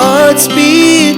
hearts beat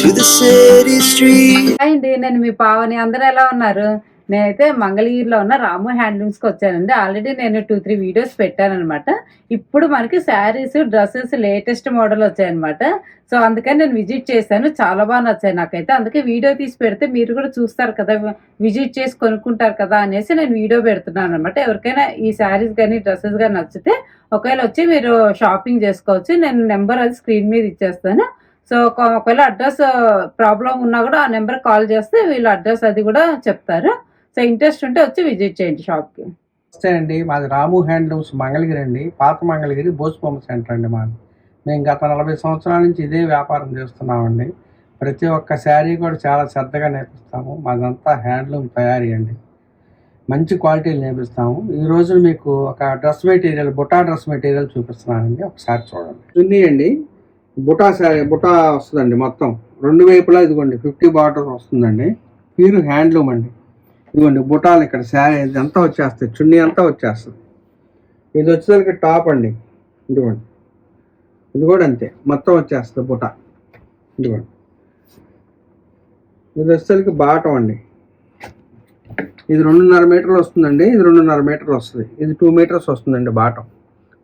to the city street. Hi అండి నేను మీ పావని అందరూ ఎలా ఉన్నారు నేనైతే మంగళగిరిలో ఉన్న రాము హ్యాండ్లూమ్స్కి వచ్చానండి. ఆల్రెడీ నేను టూ త్రీ వీడియోస్ పెట్టానమాట ఇప్పుడు మనకి శారీస్ డ్రెస్సెస్ లేటెస్ట్ మోడల్ వచ్చాయన్నమాట. సో అందుకని నేను విజిట్ చేశాను. చాలా బాగా నచ్చాయి నాకైతే. అందుకే వీడియో తీసి పెడితే మీరు కూడా చూస్తారు కదా విజిట్ చేసి కొనుక్కుంటారు కదా అనేసి నేను వీడియో పెడుతున్నాను అనమాట ఎవరికైనా ఈ శారీస్ కానీ డ్రెస్సెస్ కానీ నచ్చితే ఒకవేళ వచ్చి మీరు షాపింగ్ చేసుకోవచ్చు. నేను నెంబర్ అది స్క్రీన్ మీద ఇచ్చేస్తాను. సో ఒక- ఒకవేళ అడ్రస్ ప్రాబ్లం ఉన్నా కూడా ఆ నెంబర్ కాల్ చేస్తే వీళ్ళు అడ్రస్ అది కూడా చెప్తారు. సో ఇంట్రెస్ట్ ఉంటే వచ్చి విజిట్ చేయండి షాప్కి. నమస్తే అండి. మాది రాము హ్యాండ్లూమ్స్ మంగళగిరి అండి. పాత మంగళగిరి బోసుబొమ్మ సెంటర్ అండి మాది. మేము గత నలభై సంవత్సరాల నుంచి ఇదే వ్యాపారం చేస్తున్నామండి. ప్రతి ఒక్క శారీ కూడా చాలా శ్రద్ధగా నేర్పిస్తాము. మాదంతా హ్యాండ్లూమ్ తయారీ అండి. మంచి క్వాలిటీలు నేర్పిస్తాము. ఈ రోజు మీకు ఒక డ్రెస్ మెటీరియల్ బుటా డ్రెస్ మెటీరియల్ చూపిస్తున్నానండి. ఒకసారి చూడండి. చున్నీ అండి. బుటా శారీ బుటా వస్తుందండి మొత్తం. రెండు వైపులా ఇదిగోండి ఫిఫ్టీ బార్డర్ వస్తుందండి. మీరు హ్యాండ్లూమ్ అండి. ఇదిగోండి బుటాలు ఇక్కడ శారీ అంతా వచ్చేస్తాయి చున్నీ అంతా వచ్చేస్తుంది. ఇది వచ్చేసరికి టాప్ అండి. ఇదిగోండి. ఇది కూడా అంతే మొత్తం వచ్చేస్తుంది బుట. ఇదిగోండి. ఇది వచ్చేసరికి బాటం అండి. ఇది రెండున్నర మీటర్లు వస్తుందండి ఇది రెండున్నర మీటర్లు వస్తుంది. ఇది టూ మీటర్స్ వస్తుందండి బాటం.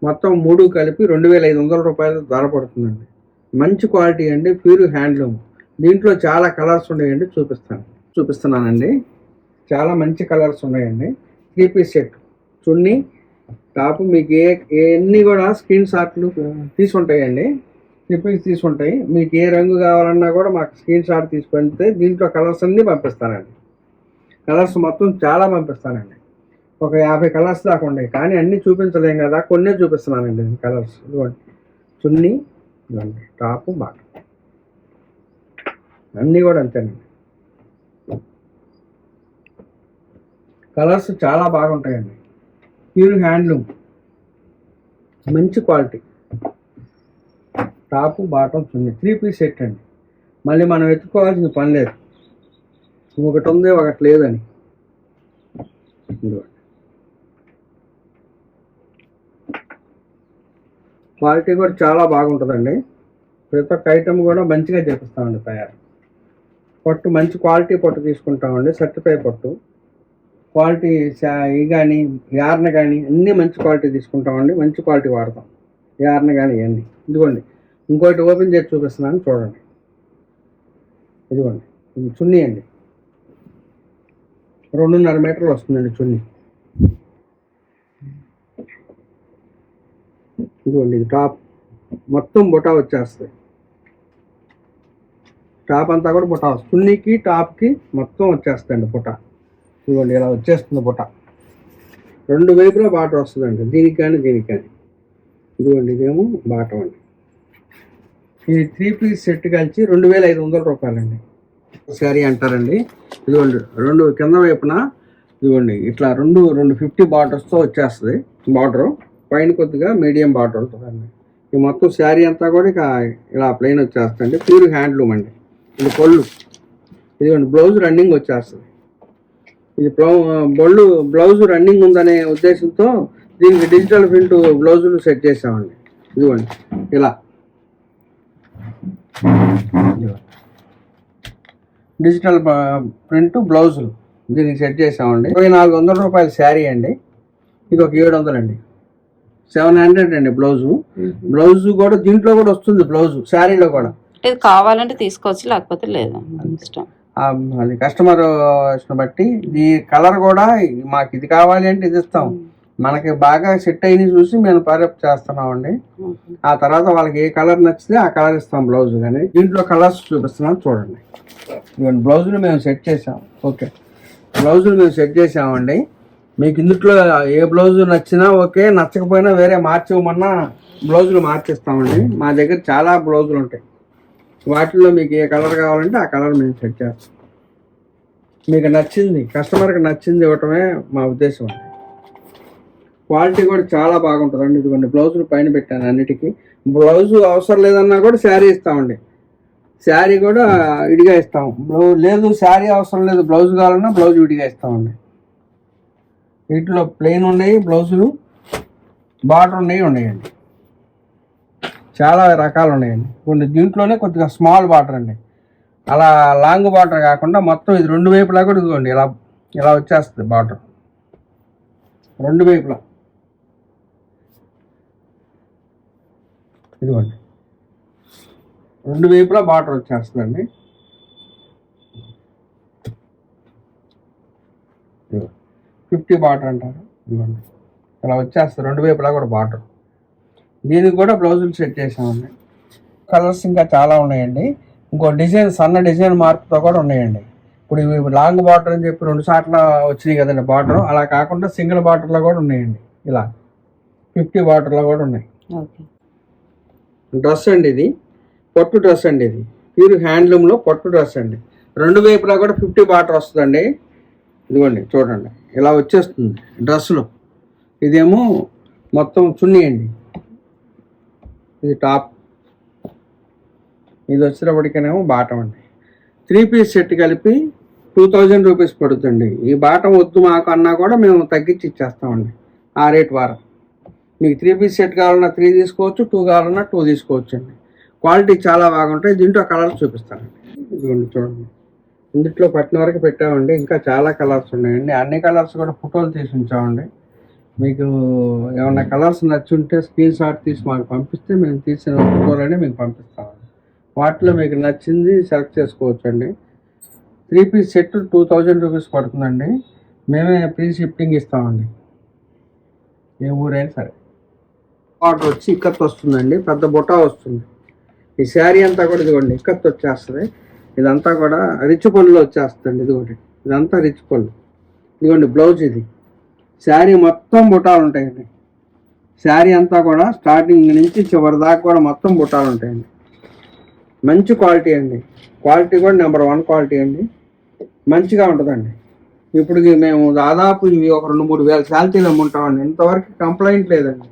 మొత్తం మూడు కలిపి రెండు వేల ఐదు వందల రూపాయలు ధర పడుతుందండి. మంచి క్వాలిటీ అండి ప్యూర్ హ్యాండ్లూమ్. దీంట్లో చాలా కలర్స్ ఉన్నాయండి చూపిస్తాను చూపిస్తున్నానండి. చాలా మంచి కలర్స్ ఉన్నాయండి. Three piece set. Chunni top మీకు ఏ ఎన్ని కూడా స్క్రీన్ షాట్లు తీసుంటాయండి త్రీ పీస్ తీసుంటాయి మీకు ఏ రంగు కావాలన్నా కూడా మాకు స్క్రీన్ షాట్ తీసుకుంటే దీంట్లో కలర్స్ అన్నీ పంపిస్తానండి. కలర్స్ మొత్తం చాలా పంపిస్తానండి. ఒక యాభై కలర్స్ దాకా ఉన్నాయి. కానీ అన్నీ చూపించలేం కదా. కొన్నే చూపిస్తున్నానండి కలర్స్. ఇదిగోండి. చున్నీ ఇదిగోండి. టాపు బాటం అన్నీ కూడా అంతేనండి. కలర్స్ చాలా బాగుంటాయండి. Pure handloom. మంచి క్వాలిటీ. టాపు బాటమ్స్ ఉన్నాయి త్రీ పీస్ సెట్ అండి. మళ్ళీ మనం ఎత్తుకోవాల్సిన పని లేదు. ఒకటి ఉంది ఒకటి లేదని. క్వాలిటీ కూడా చాలా బాగుంటుందండి. ప్రతి ఒక్క ఐటమ్ కూడా మంచిగా చేపిస్తామండి తయారు. పట్టు మంచి క్వాలిటీ పట్టు తీసుకుంటామండి. సర్టిఫై పట్టు. క్వాలిటీ ఇవి కానీ యార్న కానీ అన్నీ మంచి క్వాలిటీ తీసుకుంటామండి. మంచి క్వాలిటీ వాడతాం. యార్న కానీ ఇవన్నీ. ఇదిగోండి. ఇంకోటి ఓపెన్ చేసి చూపిస్తున్నాను. చూడండి. ఇదిగోండి. ఇది చున్నీ అండి. రెండున్నర మీటర్లు వస్తుందండి చున్నీ. ఇదిగోండి ఇది టాప్. మొత్తం బుటా వచ్చేస్తుంది టాప్ అంతా కూడా బుటా. వస్తుంది చున్నీకి టాప్కి మొత్తం వచ్చేస్తాయండి బుటా. ఇదిగోండి ఇలా వచ్చేస్తుంది బుట్ట రెండు వైపులా బాట వస్తుందండి దీనికి కానీ దీనికి కానీ ఇదిగోండి ఇదేమో బాటం అండి. ఇది త్రీ పీస్ సెట్ కలిసి రెండు వేల ఐదు వందల రూపాయలండి. శారీ అంటారండి. ఇదిగోండి రెండు కింద వైపున ఇదిగోండి ఇట్లా రెండు రెండు ఫిఫ్టీ బార్డర్స్తో వచ్చేస్తుంది బార్డర్. పైన కొద్దిగా మీడియం బార్డర్ ఉంటుందండి. ఈ మొత్తం శారీ అంతా కూడా ఇక ఇలా ప్లెయిన్ వచ్చేస్తుంది ప్యూర్ హ్యాండ్లూమ్ అండి. ఇది కొళ్ళు ఇదిగోండి బ్లౌజ్ రన్నింగ్ వచ్చేస్తుంది. ఇది బ్లౌ- బొళ్ళు బ్లౌజ్ రన్నింగ్ ఉందనే ఉద్దేశంతో దీనికి డిజిటల్ ప్రింట్ బ్లౌజులు సెట్ చేసామండి ఇదిగోండి. ఇలా. డిజిటల్ ప్రింట్ బ్లౌజులు దీనికి సెట్ చేసామండి ఇరవై నాలుగు వందల రూపాయల శారీ అండి. ఇది ఒక ఏడు వందలండి. సెవెన్ హండ్రెడ్ అండి బ్లౌజు. బ్లౌజ్ కూడా దీంట్లో కూడా వస్తుంది బ్లౌజ్ శారీలో కూడా. ఇది కావాలంటే తీసుకోవచ్చు లేకపోతే లేదు. ఇష్టం. అది కస్టమర్ బట్టి ఈ కలర్ కూడా మాకు ఇది కావాలి అంటే ఇది ఇస్తాం. మనకి బాగా సెట్ అయినవి చూసి మేము పర్యప్ చేస్తున్నామండి. ఆ తర్వాత వాళ్ళకి ఏ కలర్ నచ్చితే ఆ కలర్ ఇస్తాం బ్లౌజ్ కానీ దీంట్లో కలర్స్ చూపిస్తున్నాం చూడండి. ఇవన్నీ బ్లౌజులు మేము సెట్ చేసాం ఓకే. బ్లౌజులు మేము సెట్ చేసామండి మీకు ఇందులో ఏ బ్లౌజ్ నచ్చినా ఓకే నచ్చకపోయినా వేరే మార్చివ్వమన్నా బ్లౌజులు మార్చిస్తామండి. మా దగ్గర చాలా బ్లౌజులు ఉంటాయి. వాటిల్లో మీకు ఏ కలర్ కావాలంటే ఆ కలర్ మేము సెట్ చేస్తాం. మీకు నచ్చింది కస్టమర్కి నచ్చింది ఇవ్వటమే మా ఉద్దేశం అండి. క్వాలిటీ కూడా చాలా బాగుంటుందండి. ఇదిగోండి బ్లౌజులు పైన పెట్టాను అన్నిటికీ. బ్లౌజు అవసరం లేదన్నా కూడా శారీ ఇస్తామండి. శారీ కూడా విడిగా ఇస్తాం. బ్లౌ లేదు శారీ అవసరం లేదు బ్లౌజ్ కావాలన్నా బ్లౌజ్ విడిగా ఇస్తామండి. వీటిలో ప్లెయిన్ ఉన్నాయి బ్లౌజులు బార్డర్ ఉన్నాయి ఉన్నాయండి. చాలా రకాలు ఉన్నాయండి. కొన్ని దీంట్లోనే కొద్దిగా స్మాల్ వాటర్ అండి. అలా లాంగ్ వాటర్ కాకుండా మొత్తం ఇది రెండు వైపులా కూడా ఇదిగోండి ఇలా ఇలా వచ్చేస్తుంది బాటర్ రెండు వైపులా. ఇదిగోండి. రెండు వైపులా బాటర్ వచ్చేస్తుందండి. ఫిఫ్టీ బాటర్ అంటారు. ఇదిగోండి. ఇలా వచ్చేస్తుంది రెండు వైపులా కూడా బాటర్ దీనికి కూడా బ్లౌజులు సెట్ చేసామండి కలర్స్ ఇంకా చాలా ఉన్నాయండి. ఇంకో డిజైన్ సన్న డిజైన్ మార్పుతో కూడా ఉన్నాయండి. ఇప్పుడు ఇవి లాంగ్ బార్డర్ అని చెప్పి రెండు సార్లు వచ్చినాయి కదండి బార్డర్ అలా కాకుండా సింగిల్ బార్డర్లో కూడా ఉన్నాయండి. ఇలా ఫిఫ్టీ బార్డర్లో కూడా ఉన్నాయి. డ్రెస్ అండి ఇది. పొట్టు డ్రెస్ అండి ఇది. ప్యూర్ హ్యాండ్లూమ్లో పొట్టు డ్రెస్ అండి. రెండు వైపులా కూడా ఫిఫ్టీ బార్డర్ వస్తుందండి. ఇదిగోండి చూడండి. ఇలా వచ్చేస్తుంది డ్రెస్సులో. ఇదేమో మొత్తం చున్నీ అండి. ఇది టాప్. ఇది వచ్చినప్పటికేనేమో బాటం అండి. త్రీ పీస్ సెట్ కలిపి టూ థౌజండ్ రూపీస్ పడుతుంది ఈ బాటం వద్దు మాకు అన్నా కూడా మేము తగ్గించి ఇచ్చేస్తామండి. ఆ రేట్ వారం. మీకు త్రీ పీస్ సెట్ కావాలన్నా త్రీ తీసుకోవచ్చు టూ కావాలన్నా టూ తీసుకోవచ్చు అండి క్వాలిటీ చాలా బాగుంటాయి. దీంట్లో కలర్స్ చూపిస్తానండి. ఇదిగోండి చూడండి. ఇందుట్లో పట్టిన వరకు పెట్టామండి. ఇంకా చాలా కలర్స్ ఉన్నాయండి. అన్ని కలర్స్ కూడా ఫోటోలు తీసి ఉంచామండి. మీకు ఏమన్నా కలర్స్ నచ్చుంటే స్క్రీన్ షాట్ తీసి మాకు పంపిస్తే మేము తీసిన ఫోటోలన్నీ మీకు పంపిస్తామండి వాటిలో మీకు నచ్చింది సెలెక్ట్ చేసుకోవచ్చు అండి three piece set two thousand rupees పడుతుందండి. మేమే ఫ్రీ షిఫ్టింగ్ ఇస్తామండి. ఏ ఊరైనా సరే. ఆర్డర్ వచ్చి ఇక్కత్ వస్తుందండి. పెద్ద బుటా వస్తుంది. ఈ శారీ అంతా కూడా ఇదిగోండి ఇక్కత్ వచ్చేస్తుంది. ఇదంతా కూడా రిచ్ పళ్ళు వచ్చేస్తుంది ఇదిగోండి. ఇదంతా రిచ్ పళ్ళు. ఇదిగోండి బ్లౌజ్ ఇది. శారీ మొత్తం బుటాలు ఉంటాయండి. శారీ అంతా కూడా స్టార్టింగ్ నుంచి చివరి దాకా కూడా మొత్తం బుటాలు ఉంటాయండి. మంచి క్వాలిటీ అండి. క్వాలిటీ కూడా నెంబర్ వన్ క్వాలిటీ అండి. మంచిగా ఉంటుందండి. ఇప్పుడు మేము దాదాపు ఇవి ఒక రెండు మూడు వేల శాలిటీలు అమ్ముంటామండి. ఇంతవరకు కంప్లైంట్ లేదండి.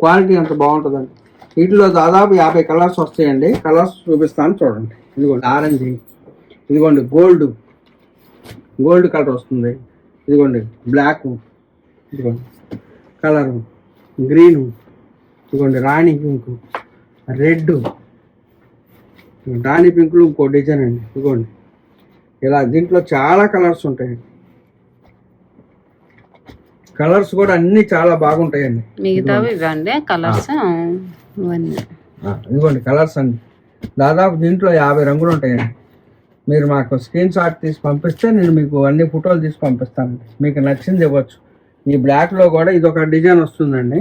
క్వాలిటీ అంత బాగుంటుందండి. వీటిలో దాదాపు యాభై కలర్స్ వస్తాయండి. కలర్స్ చూపిస్తాను చూడండి. ఇదిగోండి ఆరెంజ్ ఇదిగోండి గోల్డ్. గోల్డ్ కలర్ వస్తుంది. ఇదిగోండి బ్లాక్. ఇదిగోండి కలరు గ్రీను ఇదిగోండి రాణి పింక్ రెడ్ రాణి పింక్లో ఇంకో డిజైన్ అండి ఇదిగోండి. ఇలా దీంట్లో చాలా కలర్స్ ఉంటాయండి. కలర్స్ కూడా అన్నీ చాలా బాగుంటాయండి. మిగతావి ఇవ్వండి కలర్స్ ఇదిగోండి కలర్స్ అండి. దాదాపు దీంట్లో యాభై రంగులు ఉంటాయండి. మీరు మాకు స్క్రీన్ షాట్ తీసి పంపిస్తే నేను మీకు అన్ని ఫోటోలు తీసి పంపిస్తానండి. మీకు నచ్చింది ఇవ్వచ్చు. ఈ బ్లాక్లో కూడా ఇది ఒక డిజైన్ వస్తుందండి.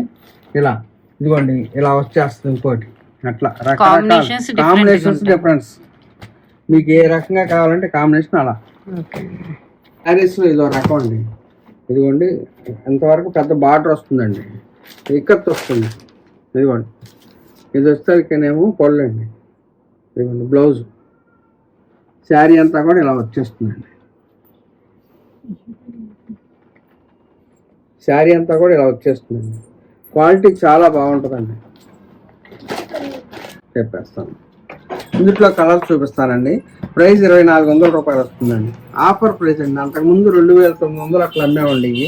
ఇలా ఇదిగోండి ఇలా వచ్చేస్తుంది ఇంకోటి. అట్లా కాంబినేషన్స్. డిఫరెన్స్ మీకు ఏ రకంగా కావాలంటే కాంబినేషన్ అలా. ఓకే. శారీస్లో ఇదో రకం అండి. ఇదిగోండి ఎంతవరకు పెద్ద బార్డర్ వస్తుందండి. ఇక్కత్ వస్తుంది. ఇదిగోండి. ఇది వచ్చేసరికేనేమో పొల్లండి ఇదిగోండి బ్లౌజ్ శారీ అంతా కూడా ఇలా వచ్చేస్తుందండి. శారీ అంతా కూడా ఇలా వచ్చేస్తుందండి. క్వాలిటీ చాలా బాగుంటుందండి. చెప్పేస్తాను. ఇందులో కలర్స్ చూపిస్తానండి. ప్రైస్ ఇరవై నాలుగు వందల రూపాయలు వస్తుందండి. ఆఫర్ ప్రైస్ అండి. అంతకుముందు రెండు వేల తొమ్మిది వందలు అట్లా అమ్మేవండి ఇవి.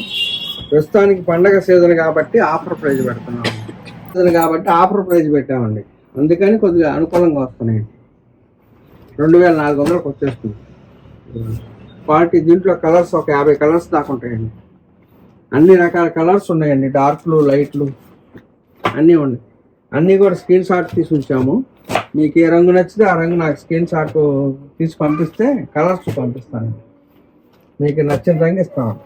ప్రస్తుతానికి పండగ సీజన్ కాబట్టి ఆఫర్ ప్రైజ్ పెడుతున్నాం సీజన్ కాబట్టి ఆఫర్ ప్రైజ్ పెట్టామండి. అందుకని కొద్దిగా అనుకూలంగా వస్తున్నాయండి రెండు వేల నాలుగు వందలకు వచ్చేస్తుంది. క్వాలిటీ దీంట్లో కలర్స్ ఒక యాభై కలర్స్ దాకా ఉంటాయండి. అన్ని రకాల కలర్స్ ఉన్నాయండి. డార్క్లు లైట్లు అన్నీ ఉన్నాయి. అన్నీ కూడా స్క్రీన్ షాట్ తీసి ఉంచాము. మీకు ఏ రంగు నచ్చితే ఆ రంగు నాకు స్క్రీన్ షాట్ తీసి పంపిస్తే కలర్స్ పంపిస్తాను. మీకు నచ్చిన రంగు ఇస్తాను.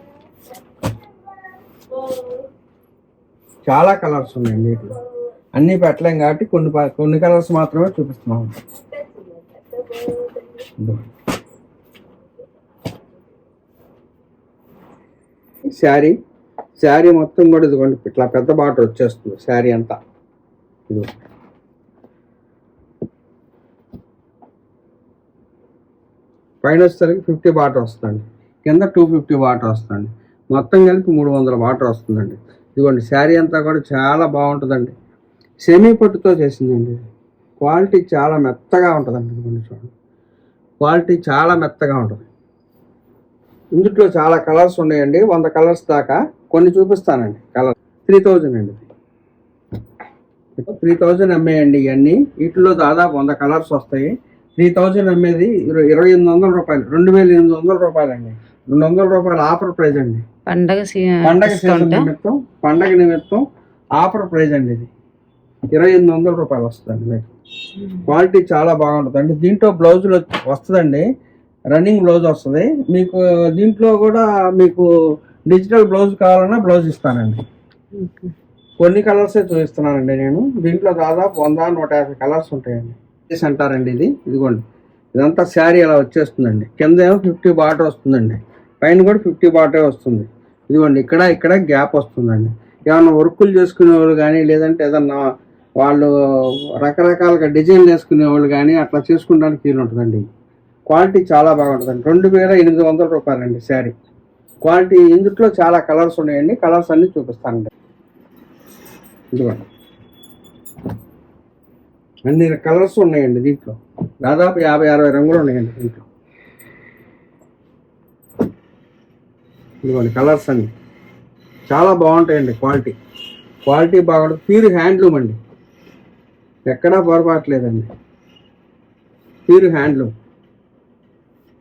చాలా కలర్స్ ఉన్నాయండి వీటిలో. అన్నీ పెట్టలేం కాబట్టి కొన్ని ప- కొన్ని కలర్స్ మాత్రమే చూపిస్తున్నాము. శారీ శారీ మొత్తం కూడా ఇదిగోండి ఇట్లా పెద్ద బాటర్ వచ్చేస్తుంది శారీ అంతా. ఇదిగో. పైన వచ్చేసరికి ఫిఫ్టీ వాటర్ వస్తుందండి. కింద టూ ఫిఫ్టీ వాటర్ వస్తుందండి. మొత్తం కలిపి మూడు వందల వాటర్ వస్తుందండి. ఇదిగోండి శారీ అంతా కూడా చాలా బాగుంటుందండి. సెమీ పట్టుతో చేసిందండి. క్వాలిటీ చాలా మెత్తగా ఉంటుందండి ఇదిగోండి చూడండి. క్వాలిటీ చాలా మెత్తగా ఉంటుంది. ఇందులో చాలా కలర్స్ ఉన్నాయండి. వంద కలర్స్ దాకా కొన్ని చూపిస్తానండి. కలర్ త్రీ థౌజండ్ అండి. త్రీ థౌజండ్ అమ్మేయండి ఇవన్నీ. వీటిలో దాదాపు వంద కలర్స్ వస్తాయి. త్రీ థౌజండ్ అమ్మేది ఇరవై ఎనిమిది వందల రూపాయలు. రెండు వేల ఎనిమిది వందల రూపాయలు అండి రెండు వందల రూపాయలు ఆఫర్ ప్రైస్ అండి. పండగ పండగ సీజన్ నిమిత్తం పండగ నిమిత్తం ఆఫర్ ప్రైస్ అండి ఇది. ఇరవై ఎనిమిది వందల రూపాయలు వస్తుందండి మీకు. క్వాలిటీ చాలా బాగుంటుందండి. దీంట్లో బ్లౌజులు వస్తుందండి. రన్నింగ్ బ్లౌజ్ వస్తుంది. మీకు దీంట్లో కూడా మీకు డిజిటల్ బ్లౌజ్ కావాలన్నా బ్లౌజ్ ఇస్తానండి. కొన్ని కలర్సే చూపిస్తున్నానండి నేను. దీంట్లో దాదాపు వంద నూట యాభై కలర్స్ ఉంటాయండి. ఇది అంటారండి ఇది? ఇదిగోండి. ఇదంతా శారీ అలా వచ్చేస్తుందండి. కింద ఏమో ఫిఫ్టీ బార్డర్ వస్తుందండి. పైన కూడా ఫిఫ్టీ బార్డర్ వస్తుంది. ఇదిగోండి ఇక్కడ ఇక్కడ గ్యాప్ వస్తుందండి. ఏమన్నా వర్కులు చేసుకునే వాళ్ళు కానీ లేదంటే ఏదన్నా వాళ్ళు రకరకాలుగా డిజైన్ వేసుకునే వాళ్ళు కానీ అట్లా చేసుకుంటానికి వీలు ఉంటుందండి క్వాలిటీ చాలా బాగుంటుందండి. రెండు వేల ఎనిమిది వందల రూపాయలండి శారీ. క్వాలిటీ ఇందుట్లో చాలా కలర్స్ ఉన్నాయండి. కలర్స్ అన్ని చూపిస్తానండి. ఇదిగోండి అన్ని కలర్స్ ఉన్నాయండి దీంట్లో. దాదాపు యాభై అరవై రంగులు ఉన్నాయండి దీంట్లో. ఇదిగోండి కలర్స్ అన్ని. చాలా బాగుంటాయండి క్వాలిటీ. క్వాలిటీ బాగుంటుంది ప్యూర్ హ్యాండ్లూమ్ అండి. ఎక్కడా పొరపాట్లేదండి ప్యూర్ హ్యాండ్లూమ్.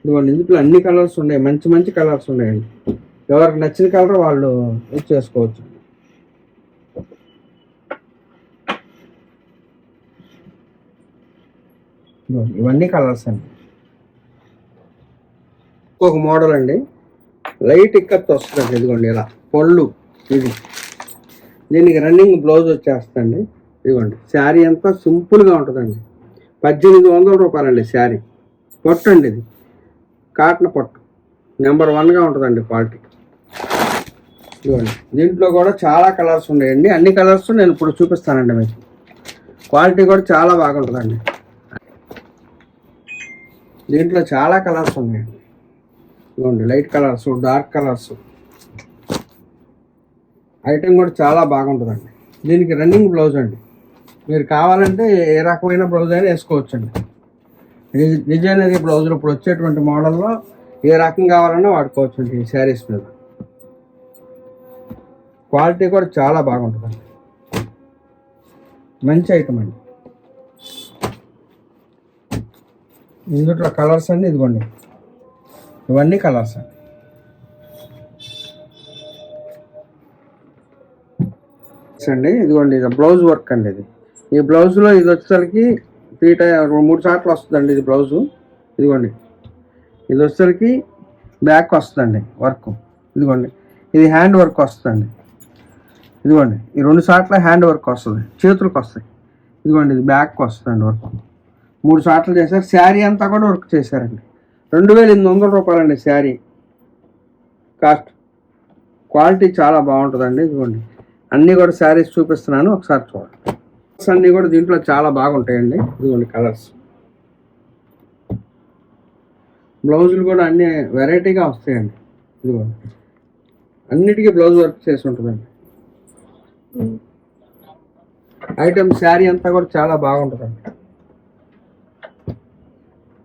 ఇదిగోండి ఇందులో అన్ని కలర్స్ ఉన్నాయి మంచి మంచి కలర్స్ ఉన్నాయండి. ఎవరికి నచ్చిన కలర్ వాళ్ళు యూజ్ చేసుకోవచ్చు. ఇవన్నీ కలర్స్ అండి. ఇంకొక మోడల్ అండి. లైట్ ఇక్కత్ వస్తుందండి ఇదిగోండి ఇలా. పళ్ళు ఇది దీనికి రన్నింగ్ బ్లౌజ్ వచ్చేస్తుంది ఇదిగోండి శారీ అంతా సింపుల్గా ఉంటుందండి. పద్దెనిమిది వందల రూపాయలండి శారీ. పొట్టు ఇది. కాటన్ పొట్టు. నెంబర్ వన్గా ఉంటుందండి క్వాలిటీ. చూడండి దీంట్లో కూడా చాలా కలర్స్ ఉన్నాయండి. అన్ని కలర్స్ నేను ఇప్పుడు చూపిస్తానండి మీకు. క్వాలిటీ కూడా చాలా బాగుంటుందండి. దీంట్లో చాలా కలర్స్ ఉన్నాయండి. చూడండి light colours dark colours. Item కూడా చాలా బాగుంటుందండి. దీనికి రన్నింగ్ బ్లౌజ్ అండి. మీరు కావాలంటే ఏ రకమైన బ్లౌజ్ అయినా వేసుకోవచ్చండి. డిజైనర్ ఇప్పుడు బ్లౌజులు ఇప్పుడు వచ్చేటువంటి మోడల్లో ఏ రకం కావాలన్నా వాడుకోవచ్చండి ఈ శారీస్ మీద. క్వాలిటీ కూడా చాలా బాగుంటుందండి. మంచి ఐటమ్ అండి. ఇందులో కలర్స్ అండి ఇదిగోండి. ఇవన్నీ కలర్స్ అండి. అండి ఇదిగోండి ఇది బ్లౌజ్ వర్క్ అండి ఇది. ఈ బ్లౌజ్లో ఇది వచ్చేసరికి త్రీ టై మూడు సార్లు వస్తుందండి ఇది బ్లౌజు. ఇదిగోండి. ఇది వచ్చేసరికి బ్యాక్ వస్తుందండి వర్క్. ఇదిగోండి. ఇది హ్యాండ్ వర్క్ వస్తుందండి. ఇదిగోండి. ఈ రెండు సార్లు హ్యాండ్ వర్క్ వస్తుంది. చేతులకు వస్తాయి. ఇదిగోండి ఇది బ్యాక్ వస్తుందండి వర్క్. మూడు సార్లు చేశారు. శారీ అంతా కూడా వర్క్ చేశారండి. రెండు వేల ఎనిమిది వందల రూపాయలండి శారీ. కాస్ట్. క్వాలిటీ చాలా బాగుంటుందండి. ఇదిగోండి. అన్నీ కూడా శారీస్ చూపిస్తున్నాను. ఒకసారి చూడండి. కలర్స్ అన్నీ కూడా దీంట్లో చాలా బాగుంటాయండి. ఇదిగోండి కలర్స్. బ్లౌజులు కూడా అన్ని వెరైటీగా వస్తాయండి. ఇదిగోండి. అన్నిటికీ బ్లౌజ్ వర్క్ చేసి ఉంటుందండి. ఐటమ్ శారీ అంతా కూడా చాలా బాగుంటుందండి.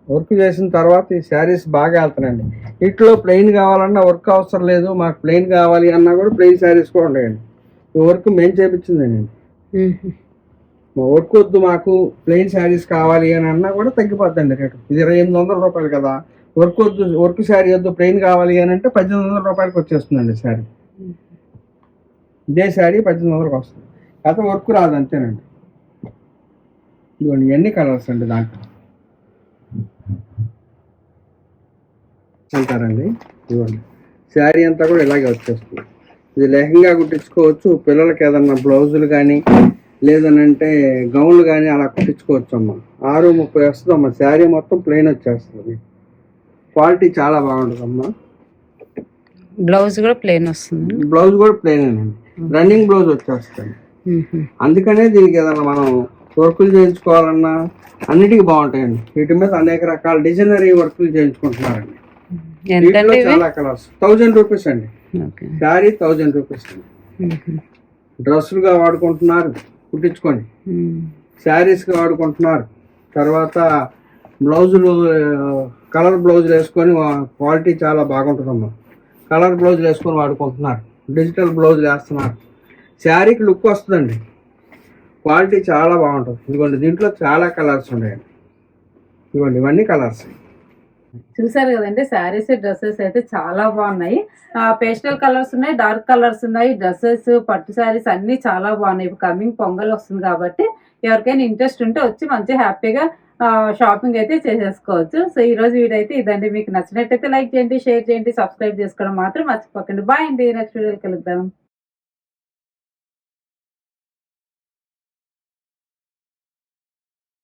వర్క్ చేసిన తర్వాత ఈ శారీస్ బాగా వెళ్తానండి ఇట్లో ప్లెయిన్ కావాలన్నా వర్క్ అవసరం లేదు. మాకు ప్లెయిన్ కావాలి అన్నా కూడా ప్లెయిన్ శారీస్ కూడా ఉంటాయండి ఈ వర్క్ మేము చేపించిందండి వర్క్ వద్దు మాకు ప్లెయిన్ శారీస్ కావాలి అని అన్నా కూడా తగ్గిపోద్దండి రేటు. ఇది ఇరవై ఎనిమిది వందల రూపాయలు కదా. వర్క్ వద్దు వర్క్ శారీ వద్దు ప్లెయిన్ కావాలి అని అంటే పద్దెనిమిది వందల రూపాయలకి వచ్చేస్తుందండి శారీ ఇదే శారీ పద్దెనిమిది వందలకు వస్తుంది. కాకపోతే వర్క్ రాదు అంతేనండి. ఇదిగోండి ఎన్ని కలర్స్ అండి దాంట్లో. అంటారండి ఇదిగోండి. శారీ అంతా కూడా ఇలాగే వచ్చేస్తుంది. ఇది లెహంగా కుట్టించుకోవచ్చు పిల్లలకి ఏదన్నా బ్లౌజులు కానీ లేదనంటే గౌన్లు కానీ అలా కుట్టించుకోవచ్చు అమ్మ ఆరు ముప్పై వస్తుంది అమ్మ శారీ మొత్తం ప్లెయిన్ వచ్చేస్తుంది. క్వాలిటీ చాలా బాగుంటుంది అమ్మ బ్లౌజ్ కూడా ప్లెయిన్ వస్తుంది. బ్లౌజ్ కూడా ప్లెయిన్ అండి. రన్నింగ్ బ్లౌజ్ వచ్చేస్తుంది. అందుకనే దీనికి ఏదైనా మనం వర్కులు చేయించుకోవాలన్నా అన్నిటికీ బాగుంటాయండి. వీటి మీద అనేక రకాల డిజైనరీ వర్కులు చేయించుకుంటున్నారండి. ఇవి? చాలా కలర్స్. థౌజండ్ రూపీస్ అండి. శారీ థౌజండ్ రూపీస్ అండి. డ్రెస్సులుగా వాడుకుంటున్నారు. కుట్టించుకొని శారీస్గా వాడుకుంటున్నారు. తర్వాత బ్లౌజులు కలర్ బ్లౌజులు వేసుకొని క్వాలిటీ చాలా బాగుంటుందమ్మా. కలర్ బ్లౌజులు వేసుకొని వాడుకుంటున్నారు. డిజిటల్ బ్లౌజులు వేస్తున్నారు. శారీకి లుక్ వస్తుందండి. క్వాలిటీ చాలా బాగుంటుంది. ఇదిగోండి దీంట్లో చాలా కలర్స్ ఉన్నాయండి. ఇదిగోండి ఇవన్నీ కలర్స్. చూసారు కదండి శారీస్ డ్రెస్సెస్ అయితే చాలా బాగున్నాయి. పేస్టల్ కలర్స్ ఉన్నాయి డార్క్ కలర్స్ ఉన్నాయి డ్రెస్సెస్ పట్టు శారీస్ అన్ని చాలా బాగున్నాయి. ఇప్పుడు కమింగ్ పొంగల్ వస్తుంది కాబట్టి ఎవరికైనా ఇంట్రెస్ట్ ఉంటే వచ్చి మంచి హ్యాపీగా షాపింగ్ అయితే చేసేసుకోవచ్చు. సో ఈ రోజు వీడియో అయితే ఇదండి. మీకు నచ్చినట్టయితే లైక్ చేయండి షేర్ చేయండి సబ్స్క్రైబ్ చేసుకోవడం మాత్రం మర్చిపోకండి. బాయ్ అండి. నెక్స్ట్ వీడియోకి వెళ్దాం